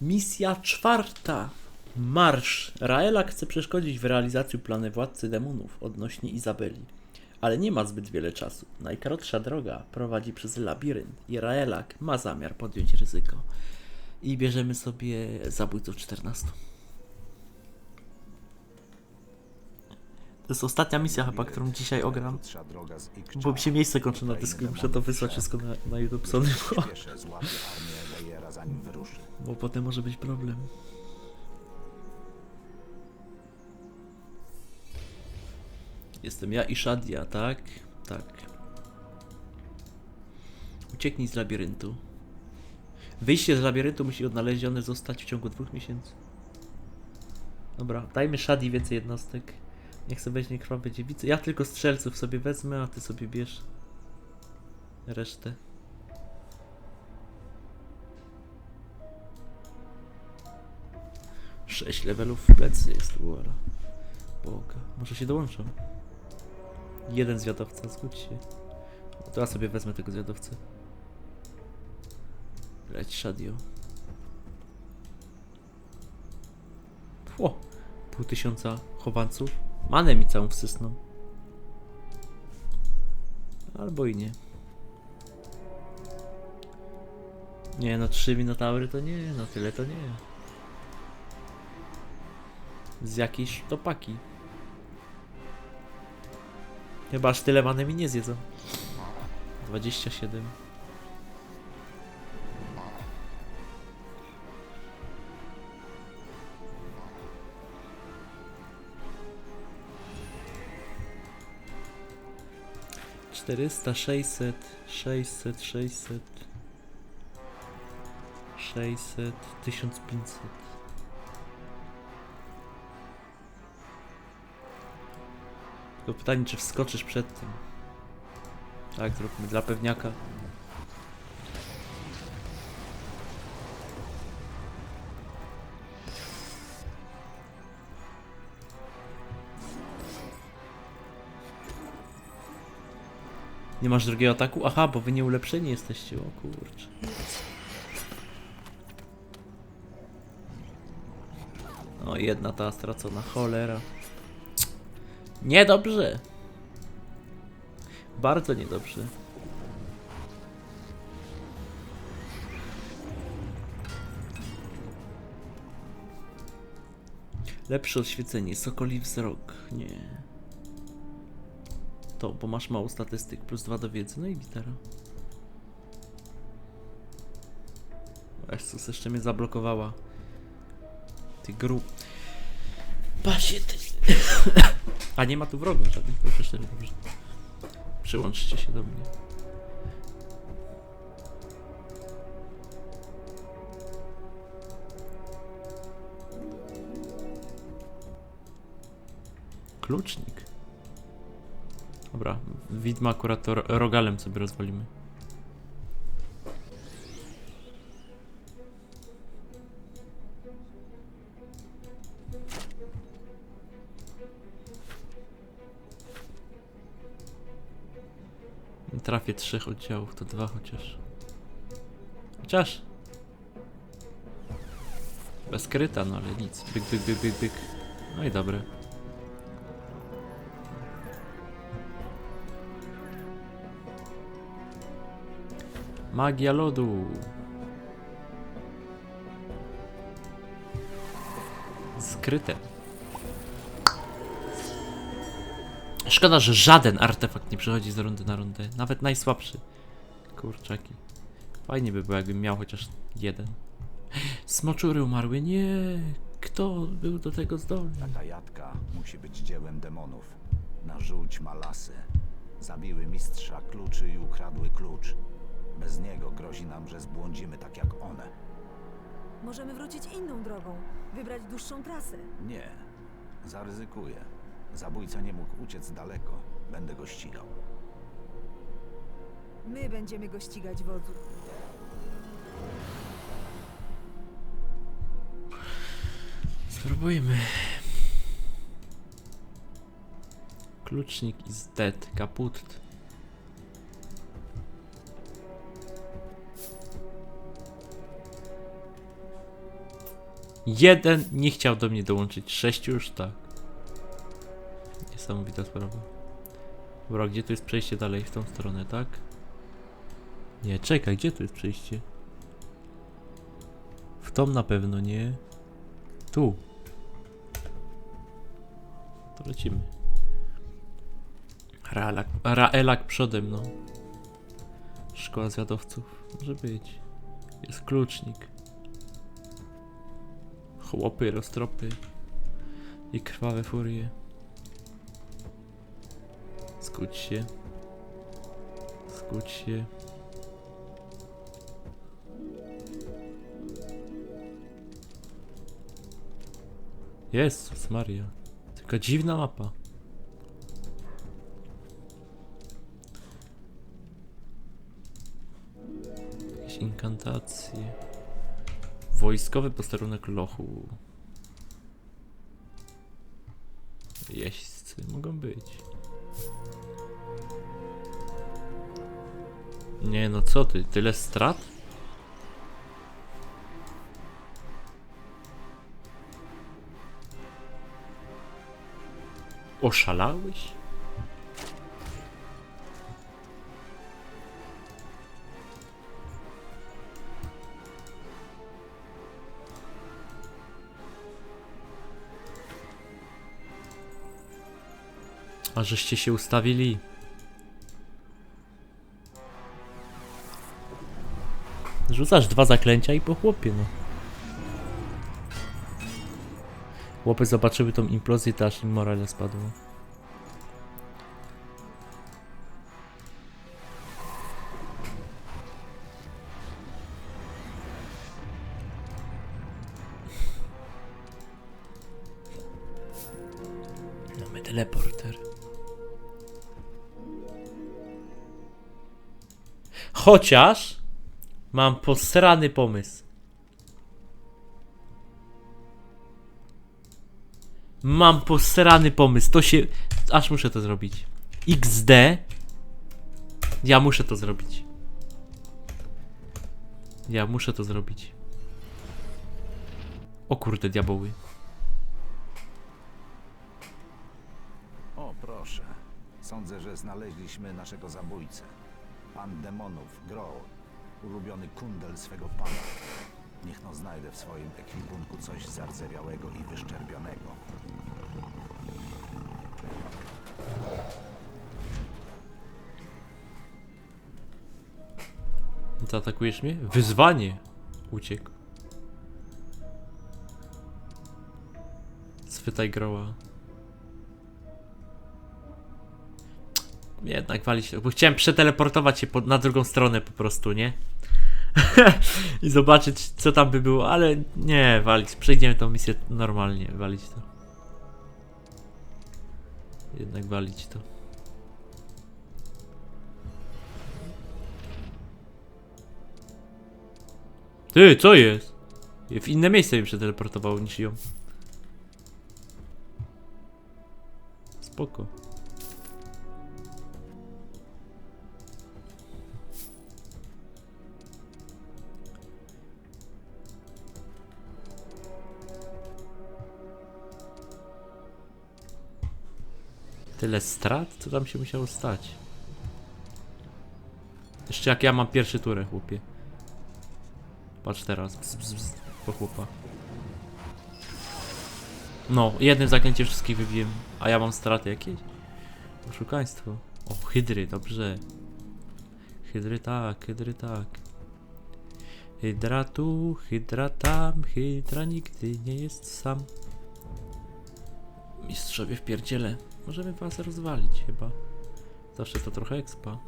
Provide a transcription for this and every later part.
Misja czwarta. Marsz. Raela chce przeszkodzić w realizacji planu władcy demonów odnośnie Izabeli. Ale nie ma zbyt wiele czasu. Najkrótsza droga prowadzi przez labirynt i Raelak ma zamiar podjąć ryzyko. I bierzemy sobie zabójców 14. To jest ostatnia misja chyba, którą dzisiaj ogram. Bo mi się miejsce kończy na dysku i muszę to wysłać wszystko na, na YouTube Sony, zanim wyruszy. bo potem może być problem. Jestem ja i Shadia, tak? Tak. Ucieknij z labiryntu. Wyjście z labiryntu musi odnalezione zostać w ciągu dwóch miesięcy. Dobra, dajmy Shadi więcej jednostek. Niech sobie weźmie krwawe dziewice. Ja tylko strzelców sobie wezmę, a ty sobie bierz resztę. Sześć levelów w plecy jest Uora. Boga. Może się dołączą. Jeden zwiadowca, zgódź się. O, to ja sobie wezmę tego zwiadowcę. Leć Shadio. O! Pół tysiąca chowanców. Manę mi całą wsysną. Albo i nie. Nie, no trzy minotaury to nie, no tyle to nie. Z jakiejś topaki. Chyba aż tyle many mi nie zjedzą. 27. Czterysta, sześćset, sześćset, sześćset, sześćset, tysiąc pięćset. Tylko pytanie, czy wskoczysz przed tym. Tak, zróbmy dla pewniaka. Nie masz drugiego ataku? Aha, bo wy nie ulepszeni jesteście. O kurczę. O, jedna ta stracona. Cholera. Niedobrze. Bardzo niedobrze. Lepsze oświecenie, sokoli wzrok. Nie. To, bo masz mało statystyk, plus dwa do wiedzy, no i gitara. Jezus, jeszcze mnie zablokowała. Ty gru... Patrzcie, ty... A nie ma tu wrogów żadnych, proszę szczerze, dobrze. Przyłączcie się do mnie. Klucznik. Dobra, widma akurat to ro- rogalem sobie rozwalimy. Trafię trzech oddziałów, to dwa chociaż. Chociaż. Bez kryta, no ale nic. Byk, byk, byk, byk, byk. No i dobre. Magia lodu. Skryte. Szkoda, że żaden artefakt nie przechodzi z rundy na rundę. Nawet najsłabszy. Kurczaki. Fajnie by było, jakbym miał chociaż jeden. Smoczury umarły. Nie. Kto był do tego zdolny? Taka jadka musi być dziełem demonów. Na żółć ma lasy. Zabiły mistrza kluczy i ukradły klucz. Bez niego grozi nam, że zbłądzimy tak jak one. Możemy wrócić inną drogą, wybrać dłuższą trasę. Nie. Zaryzykuję. Zabójca nie mógł uciec daleko. Będę go ścigał. My będziemy go ścigać wodzu. Spróbujmy. Klucznik is dead. Kaput. Jeden nie chciał do mnie dołączyć, sześciu już tak. Niesamowita sprawa. Dobra, gdzie tu jest przejście dalej w tą stronę, tak? Nie, czekaj, gdzie tu jest przejście? W tą na pewno nie. Tu. To lecimy. Raelak, Raelak przodem, no. Szkoła zwiadowców. Może być. Jest klucznik. Chłopy, roztropy. I krwawe furie. Skuć się. Skuć się. Jezus Maria. Tylko dziwna mapa. Jakieś inkantacje. Wojskowy posterunek lochu. Jeźdźcy mogą być. Nie no co ty, tyle strat? Oszalałeś? A żeście się ustawili. Rzucasz dwa zaklęcia i po chłopie, no. Chłopy zobaczyły tą implozję, to aż im morale spadło. Mamy teleporter. Chociaż mam posrany pomysł. Mam posrany pomysł. To się. Aż muszę to zrobić. XD. Ja muszę to zrobić. Ja muszę to zrobić. O kurde, diaboły. O, proszę. Sądzę, że znaleźliśmy naszego zabójcę. Pan demonów, Growl. Ulubiony kundel swego pana. Niech no znajdę w swoim ekwipunku coś zardzewiałego i wyszczerbionego. Zaatakujesz mnie? Wyzwanie! Uciekł. Schwytaj groła. Jednak walić, bo chciałem przeteleportować się na drugą stronę po prostu, nie? I zobaczyć co tam by było, ale nie, walić. Przejdziemy tą misję normalnie, walić to. Jednak walić to. Ty, co jest? W inne miejsce mi przeteleportowało niż ją. Spoko. Tyle strat? Co tam się musiało stać? Jeszcze jak ja mam pierwszy turę, chłopie. Patrz teraz. Bzz, bzz, bzz, po chłopa. No, jednym zaklęciem wszystkich wybiłem. A ja mam straty jakieś? Oszukaństwo. O, hydry, dobrze. Hydry tak, hydry tak. Hydra tu, hydra tam, hydra nigdy nie jest sam. Mistrzowie w pierdziele. Możemy was rozwalić chyba. Zawsze to trochę expa.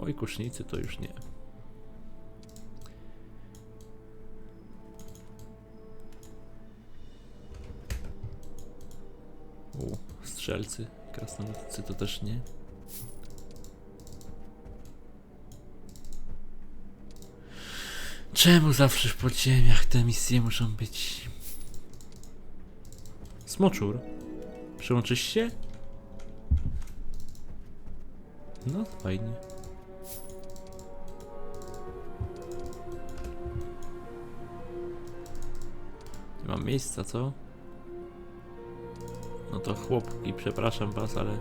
Oj, kusznicy to już nie. U, strzelcy, krasnoludcy to też nie. Czemu zawsze w podziemiach te misje muszą być? Smoczur, przyłączysz się? No, fajnie. Nie mam miejsca, co? No to chłopki, przepraszam was, ale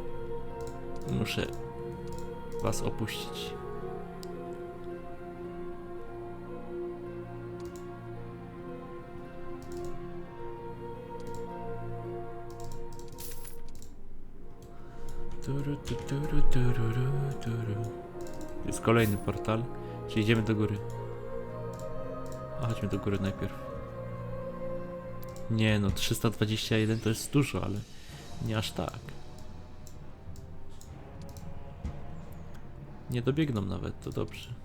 muszę was opuścić. Jest kolejny portal. Czy idziemy do góry? A chodźmy do góry najpierw. Nie no, 321 to jest dużo, ale nie aż tak. Nie dobiegną nawet, to dobrze.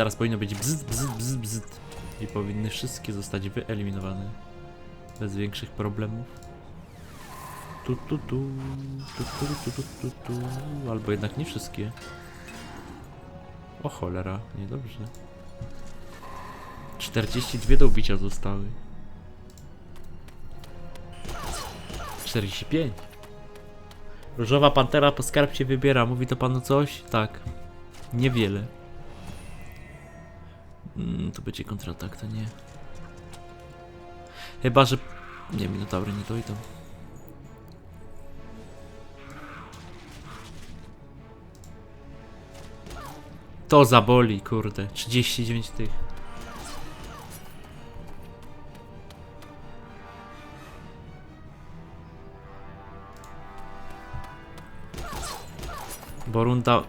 Teraz powinno być bzd, bzd, bzd, bzd. I powinny wszystkie zostać wyeliminowane. Bez większych problemów. Tu, tu, tu, tu, tu, tu, tu, tu, tu. Albo jednak nie wszystkie. O cholera, niedobrze. 42 do ubicia zostały. 45. Różowa pantera po skarb się wybiera. Mówi to panu coś? Tak. Niewiele. Mm, to będzie kontratak, to nie. Chyba, że... Nie, minotaury nie dojdą. To zaboli, kurde. 39 tych. Bo runda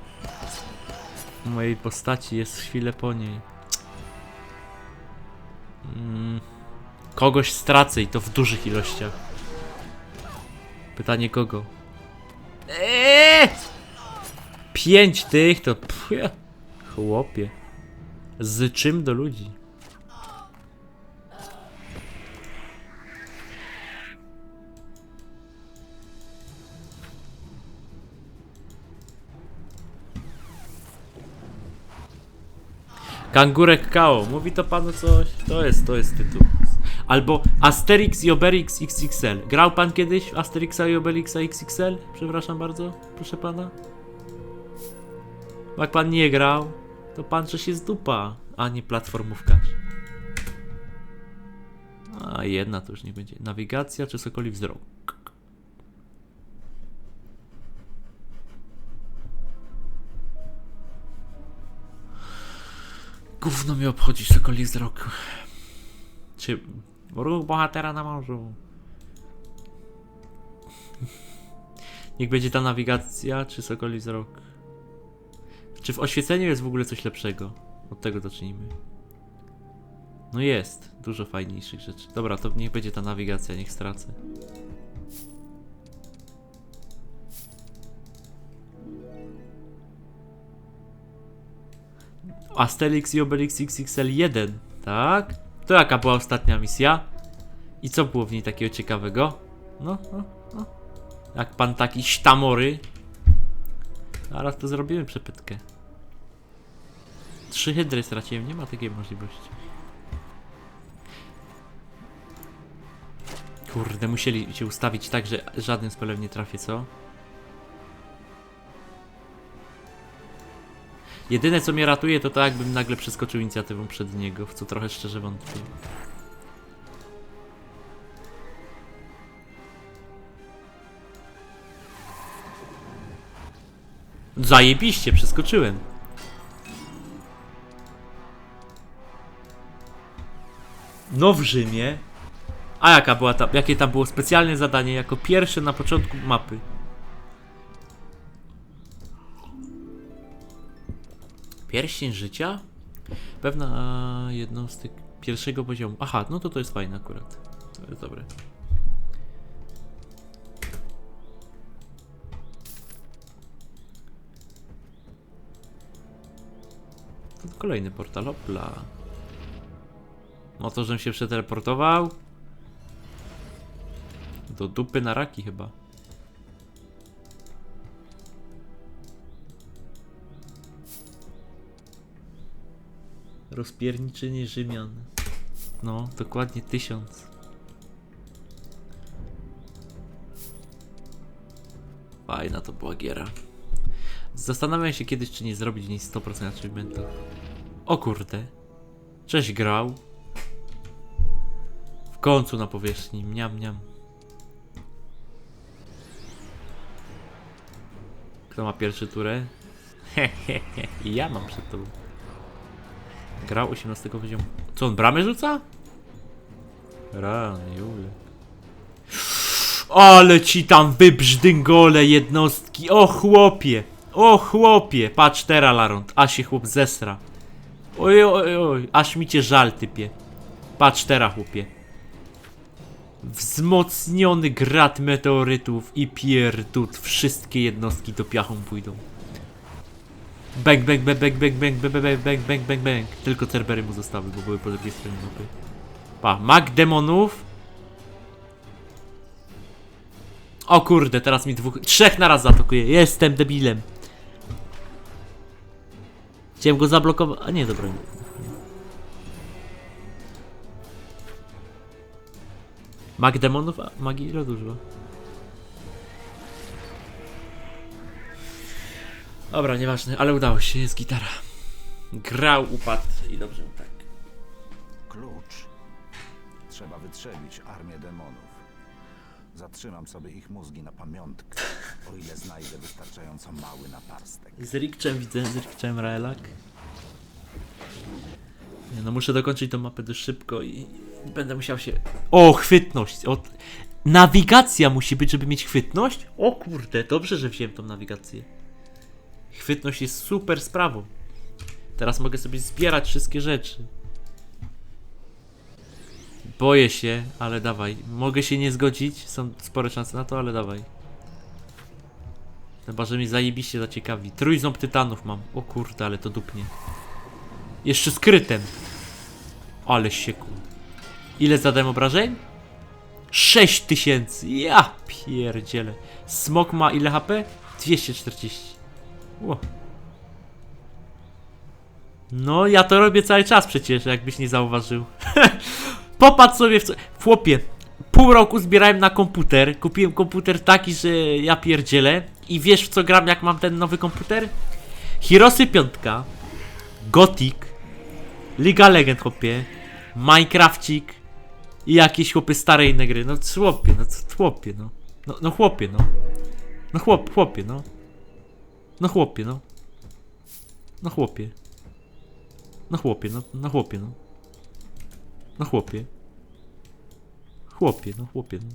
mojej postaci jest chwilę po niej. Mm, kogoś stracę i to w dużych ilościach. Pytanie kogo? Eee! Pięć tych to. Pff. Chłopie. Z czym do ludzi? Kangurek Kao, mówi to panu coś? To jest, to jest tytuł. Albo Asterix i Obelix XXL. Grał pan kiedyś Asterixa i Obelixa XXL? Przepraszam bardzo, proszę pana. Jak pan nie grał, to pan coś jest dupa, a nie platformówkarz. A jedna to już nie będzie. Nawigacja czy sokoli wzrok? Gówno mnie obchodzi sokoli wzrok. Czy ruch bohatera na morzu? Niech będzie ta nawigacja, czy sokoli wzrok? Czy w oświeceniu jest w ogóle coś lepszego? Od tego zacznijmy. No jest, dużo fajniejszych rzeczy. Dobra, to niech będzie ta nawigacja, niech stracę. Asterix i Obelix XXL 1, tak? To jaka była ostatnia misja? I co było w niej takiego ciekawego? No, no, no. Jak pan taki sztamory. Zaraz to zrobimy przepytkę. Trzy hydry straciłem, nie ma takiej możliwości. Kurde, musieli się ustawić tak, że żaden spelem nie trafię, co? Jedyne co mnie ratuje to to jakbym nagle przeskoczył inicjatywą przed niego, w co trochę szczerze wątpię. Zajebiście, przeskoczyłem. No w Rzymie. A jaka była ta, jakie tam było specjalne zadanie jako pierwsze na początku mapy? Pierścień życia? Pewna jednostek pierwszego poziomu. Aha, no to to jest fajne akurat. To jest dobre. Kolejny portal, opla. No to, żem się przeteleportował. Do dupy na raki chyba. Rozpierniczenie Rzymian. no, dokładnie tysiąc. Fajna to była giera. Zastanawiam się kiedyś, czy nie zrobić w niej 100% achievementów. O kurde. Cześć grał. W końcu na powierzchni. Mniam, mniam. Kto ma pierwszy turę? Hehehe. Ja mam przed tobą. Grał 18 poziomu. Co on bramę rzuca? Rany, Julek. Ale ci tam wybrzdęgole jednostki. O chłopie. O chłopie. Patrz teraz, Laront. A się chłop zesra. Oj, oj, oj. Aż mi cię żal, typie. Patrz teraz, chłopie. Wzmocniony grad meteorytów i pierdut. Wszystkie jednostki do piachą pójdą. Bang, bang, bang, bang, bang, bang, bang, bang, bang, bang, bang, bang. Tylko Cerbery mu zostały, bo były po drugiej stronie mapy. Pa, mag demonów. O kurde, teraz mi dwóch, trzech naraz zaatakuje. Jestem debilem. Chciałem go zablokować, a nie, dobra. Mag demonów, a magii ile dużo? Dobra, nieważne, ale udało się, jest gitara. Grał, upadł i dobrze mu tak. Klucz. Trzeba wytrzelić armię demonów. Zatrzymam sobie ich mózgi na pamiątkę, o ile znajdę wystarczająco mały naparstek. Z Rikczem widzę, z Rikczem Raelak. Nie, no muszę dokończyć tą mapę dość szybko i będę musiał się... O, chwytność! O, nawigacja musi być, żeby mieć chwytność? O kurde, dobrze, że wziąłem tą nawigację. Chwytność jest super sprawą. Teraz mogę sobie zbierać wszystkie rzeczy. Boję się, ale dawaj. Mogę się nie zgodzić, są spore szanse na to, ale dawaj. Chyba, że mnie zajebiście zaciekawi. Trójząb tytanów mam. O kurde, ale to dupnie. Jeszcze skrytem. Ale sieku. Ile zadałem obrażeń? 6 tysięcy. Ja pierdzielę. Smok ma ile HP? 240. No, ja to robię cały czas przecież, jakbyś nie zauważył. Popatrz sobie w co... Chłopie, pół roku zbierałem na komputer. Kupiłem komputer taki, że ja pierdzielę. I wiesz w co gram jak mam ten nowy komputer? Hirosy 5, Gothic, Liga Legend chłopie, Minecrafcik i jakieś chłopy stare inne gry. No chłopie, no chłopie, no. No, no chłopie, no. No chłop, chłopie, no. No chłopie, no. No chłopie. No chłopie, no, no chłopie, no. No chłopie. Chłopie, no chłopie, no.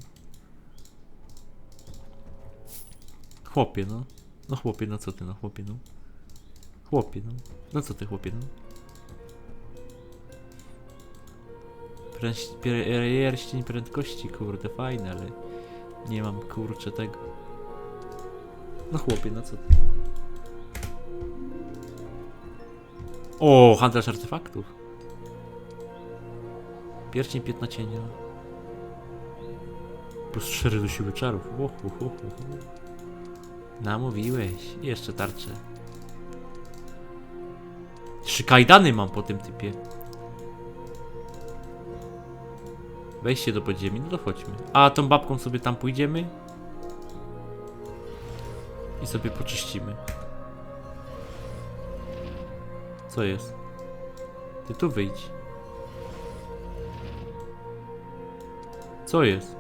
Chłopie, no. No chłopie, no co ty, no chłopie, no. Chłopie, no. No co ty, chłopie, no. Pręś- pier- Pierścień prędkości, kurde, fajne, ale nie mam, kurczę, tego. No chłopie, no co ty. O, handlarz artefaktów. Pierścień piętna cienia. Plus 4 do siły czarów. O, o, o, o, o. Namówiłeś. I jeszcze tarczę. Trzy kajdany mam po tym typie. Wejście do podziemi, no to chodźmy. A tą babką sobie tam pójdziemy. I sobie poczyścimy. Co jest? Ty tu wyjdź. Co jest?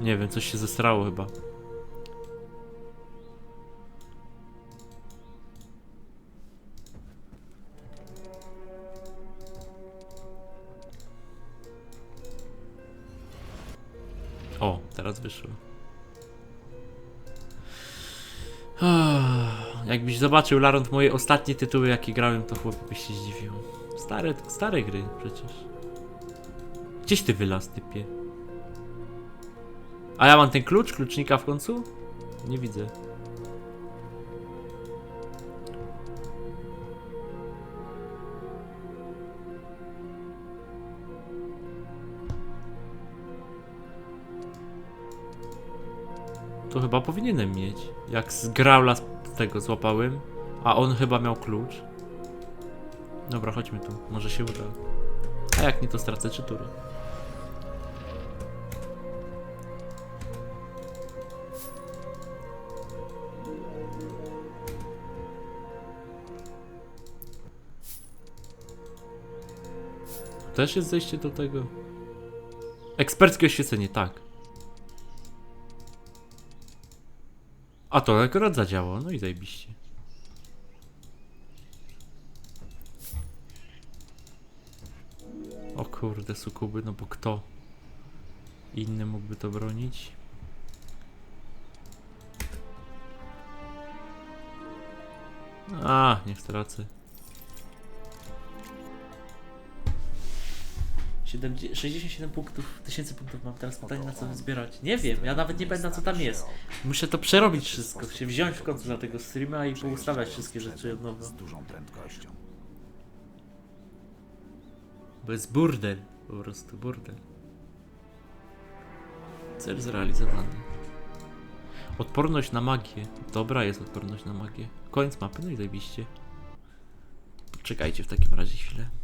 Nie wiem, coś się zestrało chyba. O, teraz wyszło. Jakbyś zobaczył, Laront, moje ostatnie tytuły, jakie grałem, to chłopie byś się zdziwił. Stare, stare gry przecież. Gdzieś ty wylaz, typie? A ja mam ten klucz, klucznika w końcu? Nie widzę. Chyba powinienem mieć. Jak z Graula tego złapałem, a on chyba miał klucz. Dobra, chodźmy tu. Może się uda. A jak nie, to stracę trzy tury. Tu Też jest zejście do tego. Eksperckie oświecenie, tak. A to akurat zadziałało, no i zajebiście. O kurde, sukuby, no bo kto inny mógłby to bronić? A, niech stracę. 70, 67 punktów, tysięcy punktów mam teraz pytanie na co zbierać. Nie wiem, ja nawet nie pamiętam co tam jest. Muszę to przerobić wszystko, się wziąć w końcu na tego streama i poustawiać wszystkie rzeczy od nowa. Z dużą prędkością. Bo jest burdel, po prostu burdel. Cel zrealizowany. Odporność na magię. Dobra jest odporność na magię. Koniec mapy, no i zajebiście. Poczekajcie w takim razie chwilę.